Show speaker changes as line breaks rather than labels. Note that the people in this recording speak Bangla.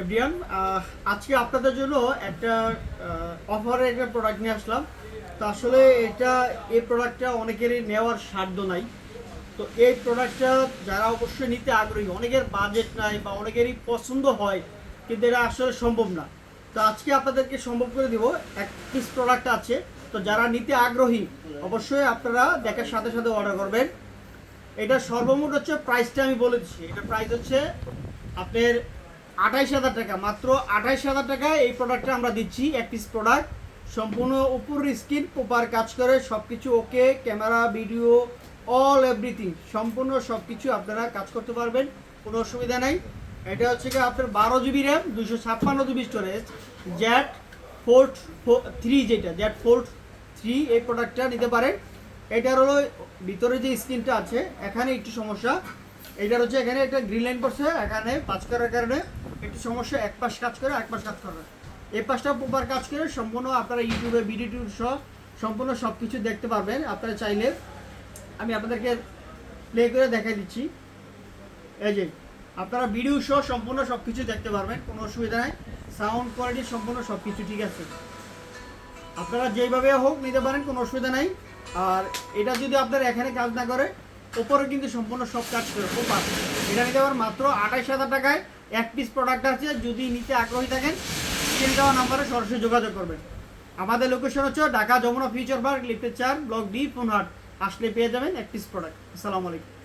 এভরিয়ান আজকে আপনাদের জন্য একটা অফারে একটা প্রোডাক্ট নিয়ে আসলাম। তো আসলে এটা, এই প্রোডাক্টটা অনেকেরই নেওয়ার সাধ্য নাই। তো এই প্রোডাক্টটা যারা অবশ্যই নিতে আগ্রহী, অনেকের বাজেট নাই বা অনেকেরই পছন্দ হয়, কিন্তু এটা আসলে সম্ভব না। তো আজকে আপনাদেরকে সম্ভব করে দিব, এক পিস প্রোডাক্ট আছে। তো যারা নিতে আগ্রহী, অবশ্যই আপনারা দেখার সাথে সাথে অর্ডার করবেন। এটা সর্বমোট হচ্ছে প্রাইসটা আমি বলে দিচ্ছি। এটা প্রাইস হচ্ছে আপনার আঠাইশ হাজার টাকা, মাত্র আঠাইশ হাজার টাকায় এই প্রোডাক্টটা আমরা দিচ্ছি, এক পিস প্রোডাক্ট সম্পূর্ণ উপর স্ক্রিন প্রপার কাজ করে সব কিছু okay camera video all everything সম্পূর্ণ সব কিছু আপনারা কাজ করতে পারবেন, কোনো অসুবিধা নাই। এটা হচ্ছে কি আপনার বারো জিবি র্যাম দুশো ছাপ্পান্ন GB storage Z fold three যেটা জ্যাট ফোর্ট থ্রি এই প্রোডাক্টটা নিতে পারেন। এটার হলো ভিতরে যে স্ক্রিনটা আছে, এখানে একটু সমস্যা, এটার হচ্ছে এখানে একটা গ্রিন লাইন পড়ছে এখানে পাঁচ করার কারণে একটু সমস্যা, এক পাশ কাজ করে এক পাশ কাজ করে। এই পাশটা প্রপার কাজ করে সম্পূর্ণ আপনারা ইউটিউবে ভিডিও সহ সম্পূর্ণ সব কিছু দেখতে পারবেন আপনারা চাইলে। আমি আপনাদেরকে প্লে করে দেখাই দিচ্ছি। এই যে, আপনারা ভিডিও সহ সম্পূর্ণ সব কিছু দেখতে পারবেন, কোনো অসুবিধা নাই। সাউন্ড কোয়ালিটি সম্পূর্ণ সব কিছু ঠিক আছে। আপনারা যেইভাবে হোক নিতে পারেন, কোনো অসুবিধা নাই। আর এটা যদি আপনার এখানে কাজ না করে ওপরে কিন্তু সম্পূর্ণ সব কাজ করে ওপার এটা নিতে পারেন মাত্র আঠাইশ হাজার টাকায় এক পিস প্রোডাক্ট আছে, যদি নিতে আগ্রহী থাকেন, স্ক্রিন দেওয়া নাম্বারে সরাসরি যোগাযোগ করবেন। আমাদের লোকেশন হচ্ছে ঢাকা যমুনা ফিউচার পার্ক লিফটের চার ব্লক ডি ফোনহাট আসলে পেয়ে যাবেন এক পিস প্রোডাক্ট আসসালামু আলাইকুম।